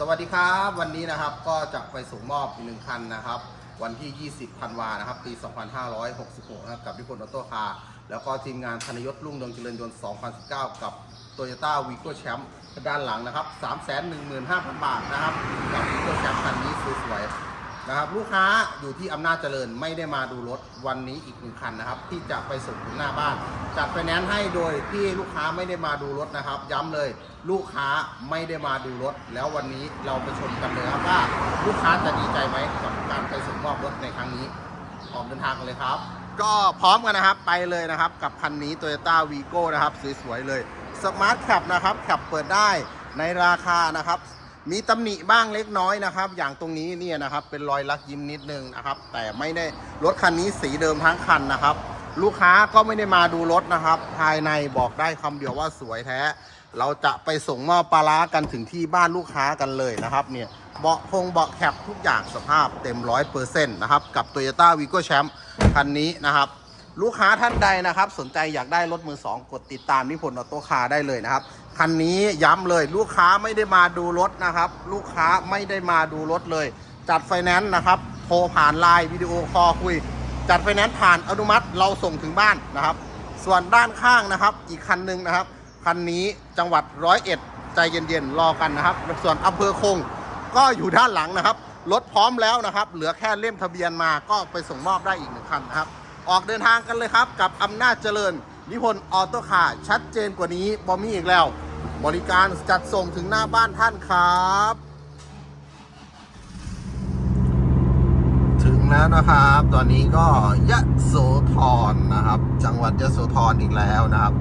สวัสดีครับวันนี้นะครับก็จะไปส่งมอบอีกหนึ่งคันนะครับ วันที่ 20ธันวานะครับปี 2566นะครับกับพิพลออโต้คาร์แล้วก็ทีมงานธนยศรุ่งเรืองเจริญยนต์ 2019 กับ Toyota v i ก o Champ ด้านหลังนะครับ 315,000 บาทนะครับกับ v i g o Champ คันนี้สวยๆ นะครับลูกค้าอยู่ที่อำนาจเจริญไม่ได้มาดูรถวันนี้อีกหนึ่งคันนะครับ ที่จะไปส่งถึงหน้าบ้าน จัดไฟแนนซ์ให้โดยที่ลูกค้าไม่ได้มาดูรถนะครับ ย้ำเลย ลูกค้าไม่ได้มาดูรถ แล้ววันนี้เราไปชมกันเลยครับว่าลูกค้าจะดีใจไหมกับการไปส่งมอบรถในครั้งนี้ออกเดินทางกันเลยครับ ก็พร้อมกันนะครับไปเลยนะครับ กับคันนี้ Toyota v i g o นะครับสวยๆเลย Smart Cap นะครับแคปเปิดได้ในราคานะครับ มีตำหนิบ้างเล็กน้อยนะครับ อย่างตรงนี้เนี่ยนะครับ เป็นรอยลักยิ้มนิดนึงนะครับ แต่ไม่ได้รถคันนี้สีเดิมทั้งคันนะครับ ลูกค้าก็ไม่ได้มาดูรถนะครับ ภายในบอกได้คำเดียวว่าสวยแท้ เราจะไปส่งมอบปลาร้ากันถึงที่บ้านลูกค้ากันเลยนะครับ เนี่ยเบาะพงเบาะแคปทุกอย่างสภาพเต็มร้อยเปอร์เซ็นต์นะครับ กับ Toyota v i g o Champ คันนี้นะครับลูกค้าท่านใดนะครับ สนใจอยากได้รถมือสองกดติดตามนิพนธ์ออโต้คาร์ได้เลยนะครับ คันนี้ย้ำเลยลูกค้าไม่ได้มาดูรถนะครับ ลูกค้าไม่ได้มาดูรถเลย จัดไฟแนนซ์นะครับโทรผ่านไลน์วิดีโอคอลคุย จัดไฟแนนซ์ผ่านอนุมัติเราส่งถึงบ้านนะครับ ส่วนด้านข้างนะครับ อีกคันหนึ่งนะครับคันนี้จังหวัดร้อยเอ็ดใจเย็นๆรอกันนะครับ ส่วนอำเภอคงก็อยู่ด้านหลังนะครับรถพร้อมแล้วนะครับ เหลือแค่เล่มทะเบียนมาก็ไปส่งมอบได้อีกหนึ่งคันนะครับ ออกเดินทางกันเลยครับ กับอำนาจเจริญนิพนธ์ออโต้คาร์ชัดเจนกว่านี้บอมมี่อีกแล้ว บริการจัดส่งถึงหน้าบ้านท่านครับ ถึงแล้วนะครับ ตอนนี้ก็ยะโสธรนะครับ จังหวัดยะโสธรอีกแล้วนะครับ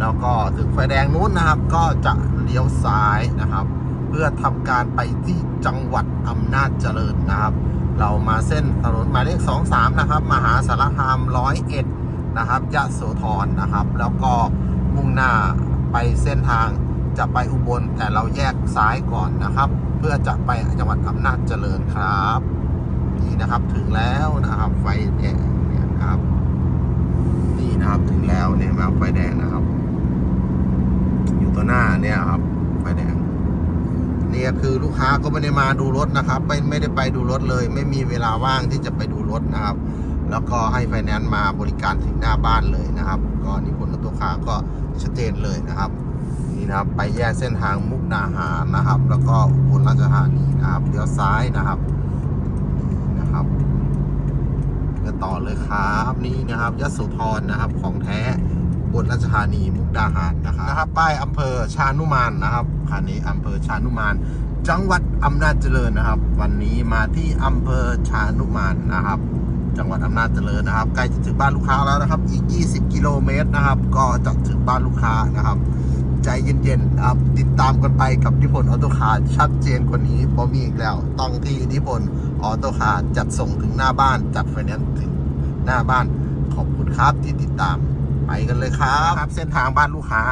แล้วก็ถึงไฟแดงนู้นนะครับ ก็จะเลี้ยวซ้ายนะครับ เพื่อทำการไปที่จังหวัดอำนาจเจริญนะครับ เรามาเส้นถนนหมายเลข23 นะครับ มหาสารคามร้อยเอ็ดนะครับยะโสธรนะครับ แล้วก็มุ่งหน้าไปเส้นทาง จะไปอุบลแต่เราแยกซ้ายก่อนนะครับ เพื่อจะไปจังหวัดอำนาจเจริญครับ นี่นะครับถึงแล้วนะครับ ไฟแดงเนี่ยครับ นี่นะครับถึงแล้วเนี่ยมาไฟแดงนะครับ อยู่ตัวหน้าเนี่ยครับไฟแดงเนี่ยคือลูกค้าก็ไม่ได้มาดูรถนะครับไม่ไม่ได้ไปดูรถเลย ไม่มีเวลาว่างที่จะไปดูรถนะครับ แล้วก็ให้ไฟแนนซ์มาบริการถึงหน้าบ้านเลยนะครับ ก็นิพนธ์กับตัวค้าก็ชัดเจนเลยนะครับ นะครับ ไปแยกเส้นทางมุกดาหารนะครับ แล้วก็อุบลราชธานีนะครับเลี้ยวซ้ายนะครับนะครับก็ต่อเลยครับนี่นะครับยโสธรนะครับของแท้อุบลราชธานีมุกดาหารนะครับนะครับป้ายอำเภอชานุมานนะครับคันนี้อำเภอชานุมาน จังหวัดอำนาจเจริญนะครับ วันนี้มาที่อำเภอชานุมานนะครับ จังหวัดอำนาจเจริญนะครับใกล้จะถึงบ้านลูกค้าแล้วนะครับ อีก 20 กิโลเมตรนะครับ ก็จะถึงบ้านลูกค้านะครับ ใจเย็นๆครับติดตามกันไปกับนิพนธ์ออโต้คาร์ชัดเจนกว่านี้พอมีอีกแล้ว ต้องที่นิพนธ์ออโต้คาร์จัดส่งถึงหน้าบ้าน จัดไฟแนนซ์ถึงหน้าบ้าน ขอบคุณครับที่ติดตามไปกันเลยครับครับ เส้นทางบ้านลูกค้า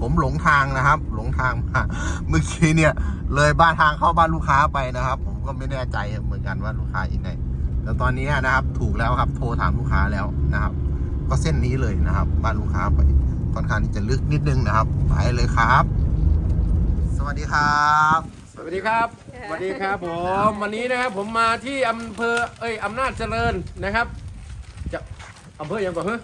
ผมหลงทางนะครับ หลงทางมาเมื่อกี้เนี่ย เลยบ้านทางเข้าบ้านลูกค้าไปนะครับ ผมก็ไม่แน่ใจเหมือนกันว่าลูกค้ายังไงแต่ตอนนี้นะครับ ถูกแล้วครับ โทรถามลูกค้าแล้วนะครับ ก็เส้นนี้เลยนะครับ บ้านลูกค้าไป ค่อนข้างที่จะลึกนิดนึงนะครับ ไปเลยครับ สวัสดีครับ สวัสดีครับ สวัสดีครับผม วันนี้นะครับผมมาที่อำเภอ เอ้ยอำนาจเจริญนะครับ จะอำเภอยังก่อนเฮ้ย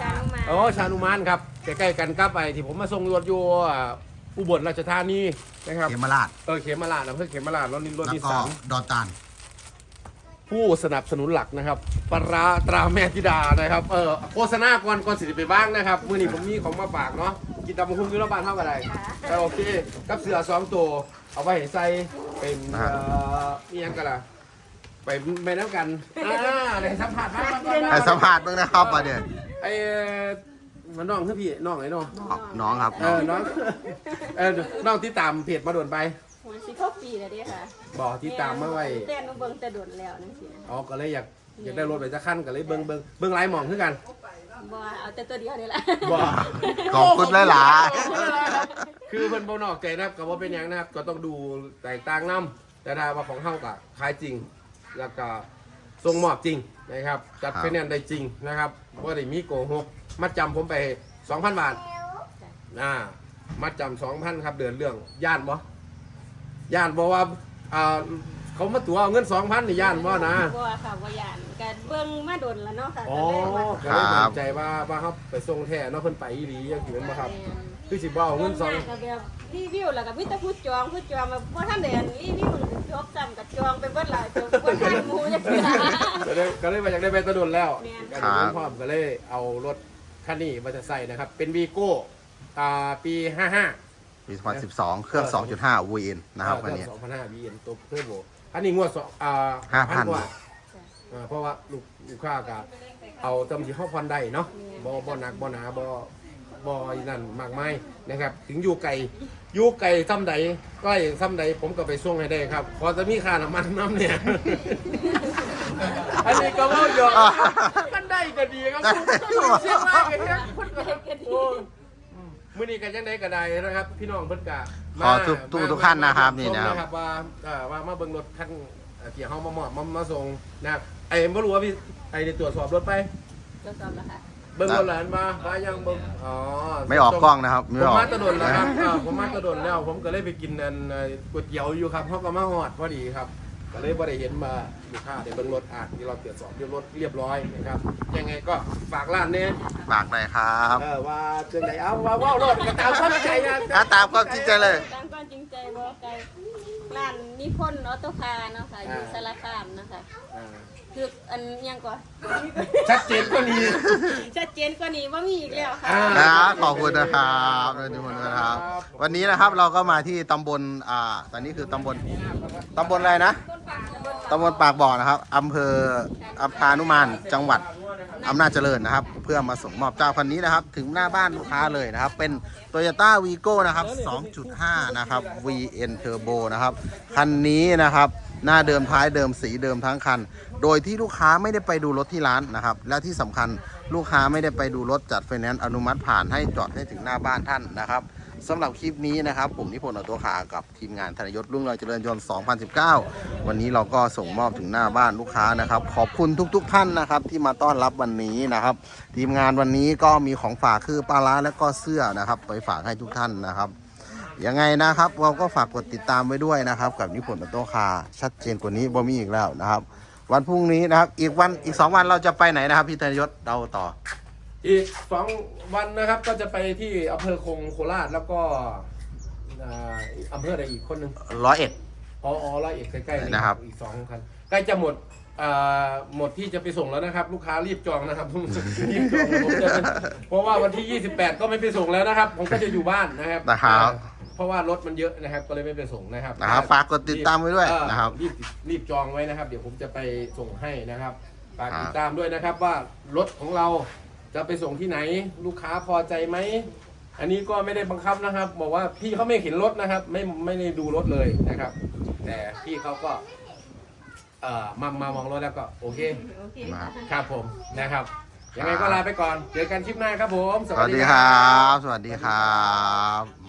ช้างมาอ๋อชานุมานครับใกล้ๆกันครับไปที่ผมมาส่งรถอยู่อ่าอุบลราชธานีนะครับ เขมราชเออเขมราชอำเภอเขมราชรถนินรถแล้วนิสก็สันดอนตาน ผู้สนับสนุนหลักนะครับปลาร้าตราแม่ธิดานะครับ เออโฆษณาก่อนก่อนสิไปบ้างนะครับ มื่อนี้ผมมีของมาฝากเนาะ กินตำบักหุ่งอยุโรบานเท่ากันไรเออโอเค กับเสือสองตัว เอาไว้ให้ใส่เป็นเอ่อนี่ยังกันล่ะ ไปไปน้ำกัน อ่าในสัมผัสครับไอ้สัมผัสมึงนะครับประเดี๋ยวไอ้มันน้องคือพี่น้องไอ้น้อง น้องครับ เออ น้อง เออ น้องที่ตามเพจมาโดนไปหัวสิ เข้าปีแล้วเด้ค่ะบอกที่ตามมาไว้เต้นมาเบิ่งแต่โดนแล้วนั่นสินะอ๋อก็เลยอยากอยากได้รถไปจะขั้นก็เลยเบิ้งเบิ้งเบิ้งไลน์หมองคือกันบ่เอาแต่ตัวเดียวนี่แหละบอกขอบคุณหลายคือเพิ่นบ่นอกใจนะครับก็บ่เป็นหยังนะครับ ก็ต้องดูแตกต่างนํแต่ถ้าว่าของเฮาก็ขายจริง แล้วก็ส่งมอบจริงนะครับจัดไฟแนนซ์ได้จริงนะครับบ่ได้มีโกหกมัดจำผมไป 2,000 บาทอ่ามัดจำ2,000 ครับ เดือนเรื่องย่านบ่ ย่านบอกว่าอ่าเขามาตัวเอาเงินสองพันนี่ย่านว่านะบ่ค่ะบ่ย่านก็เบิ่งมาดนแล้วเนาะค่ะอ๋อก็เลยว่าก็เลยมั่นใจว่าว่าเขาไปส่งแท้เนาะเพิ่นไปอีหลีอย่างที่เป็นบ่ครับ คือสิบ่เอาเงินสอง ก็แบบรีวิวแล้วก็มีแต่ผู้จองผู้จองแบบบ่ทันได้อันรีวิวจบซ้ำก็จองไปเบิดหลายจนบ่ทันหมู่จักเทื่อก็เลยก็เลยมาอยากได้ใบตะดนแล้วแม่น ก็เลยเงินพร้อมก็เลยเอารถคันนี้มาจะใส่นะครับ เป็นวีโก้อ่าปี 55 ปี2012 เครื่อง 2.5 VN นะครับวันนี้ สองพันห้าบีเอ็นตัวเพื่อนโบอันนี้งวดสองอ่า5,000 กว่าอ่าเพราะว่าลูกลูกค้าก็เอาจำที่ห้าพันได้เนาะบ่บ่หนักบ่หนาบ่บ่อีนั่นมากมายนะครับ ถึงอยู่ไกลอยู่ไกลซ้ำใดใกล้ซ้ำใดผมก็ไปส่งให้ได้ครับพอจะมีค่าน้ำมันน้ำเนี่ย อันนี้ก็เว่าหยอกมันได้ก็ดีครับคุณเสียงไรกันเนี่ยคนก็โอ้ มื้อนี้กันยังได้ก็ได้นะครับ พี่น้องเพิ่นกะขอทุกทุกทุกท่านนะครับนี่นะครับชมว่าเอ่อว่ามาเบิ่งรถคันเอ่อที่เฮามามอบมามาส่งนะครับไอ้บ่รู้ว่าพี่ไอ้ได้ตรวจสอบรถไปตรวจสอบแล้วค่ะเบิ่งรถหลานมาว่ายังเบิ่งอ๋อ ไม่ออกกล้องนะครับ ผไม่มออกมาตะดนแล้วครับเออผมมาตะดนแล้ว ผมก็เลยไปกินอันเอ่อก๋วยเตี๋ยวอยู่ครับเขาก็มาฮอดพอดีครับ ก็เลยบ่ได้เห็นมาลูกค้าได้เบิ่งรถอะที่เราตรวจสอบเรียบรถเรียบร้อยนะครับ ยังไงก็ฝากร้านเนี่ยฝากหน่อยครับเออว่าจังไดเอาว่าเว้ารถก็ตามความใจนะอะตามความจริงใจเลย ตามความจริงใจบ่ไกลร้านนิพนธ์ออโต้คาร์เนาะค่ะอยู่สารคามนะคะอ่าคืออันยังก่อนชัดเจนก็ดีชัดเจนกว่านี้ว่ามีอีกแล้วค่ะอ่าครับขอบคุณนะครับทุกคนนะครับ วันนี้นะครับเราก็มาที่ตำบลอ่าตอนนี้คือตำบลตำบลอะไรนะ ตำบลปากบ่อนะครับอำเภออัพานุมานจังหวัดอำนาจเจริญนะครับ เพื่อมาส่งมอบเจ้าคันนี้นะครับ ถึงหน้าบ้านลูกค้าเลยนะครับ เป็น Toyota Vigo นะครับ 2.5 นะครับ VN Turbo นะครับ คันนี้นะครับ หน้าเดิมท้ายเดิมสีเดิมทั้งคัน โดยที่ลูกค้าไม่ได้ไปดูรถที่ร้านนะครับ และที่สำคัญลูกค้าไม่ได้ไปดูรถจัดไฟแนนซ์อนุมัติผ่านให้จอดให้ถึงหน้าบ้านท่านนะครับ สำหรับคลิปนี้นะครับ ผมนิพนธ์อตัวขากับทีมงานธนยศรุ่งเรืองเจริญยนต์ 2019 วันนี้เราก็ส่งมอบถึงหน้าบ้านลูกค้านะครับ ขอบคุณทุก ๆ ท่านนะครับ ที่มาต้อนรับวันนี้นะครับ ทีมงานวันนี้ก็มีของฝากคือปลาร้าและก็เสื้อนะครับ ไปฝากให้ทุกท่านนะครับยังไงนะครับเราก็ฝากกดติดตามไว้ด้วยนะครับ กับนิพนธ์อโต้คาชัดเจนกว่านี้บ่มีอีกแล้วนะครับ วันพรุ่งนี้นะครับ อีกวันอีกสองวันเราจะไปไหนนะครับพี่ธนยศเราต่อ อีกสองวันนะครับก็จะไปที่อำเภอคงโคราชแล้วก็อ่าอำเภออะไรอีกคนหนึ่งร้อยเอ็ดอ๋ออ๋อร้อยเอ็ดใกล้ๆนะครับ อีกสองคันใกล้จะหมดอ่าหมดที่จะไปส่งแล้วนะครับ ลูกค้ารีบจองนะครับรีบจองผมจะเป็นเพราะว่าวันที่ 28 ก็ไม่ไปส่งแล้วนะครับ ผมก็จะอยู่บ้านนะครับนะครับ เพราะว่ารถมันเยอะนะครับ ก็เลยไม่ไปส่งนะครับ นะครับฝากกดติดตามไว้ด้วยเออนะครับ รีบรีบจองไว้นะครับ เดี๋ยวผมจะไปส่งให้นะครับฝากครับติดตามด้วยนะครับว่ารถของเรา จะไปส่งที่ไหน ลูกค้าพอใจไหม อันนี้ก็ไม่ได้บังคับนะครับ บอกว่าพี่เขาไม่เห็นรถนะครับ ไม่ไม่ได้ดูรถเลยนะครับ แต่พี่เขาก็ เอ่อมามามองรถแล้วก็โอเค โอเคมา ค่ะ ครับผมนะครับยังไงก็ลาไปก่อน เจอกันคลิปหน้าครับผม สวัสดีครับ สวัสดีครับ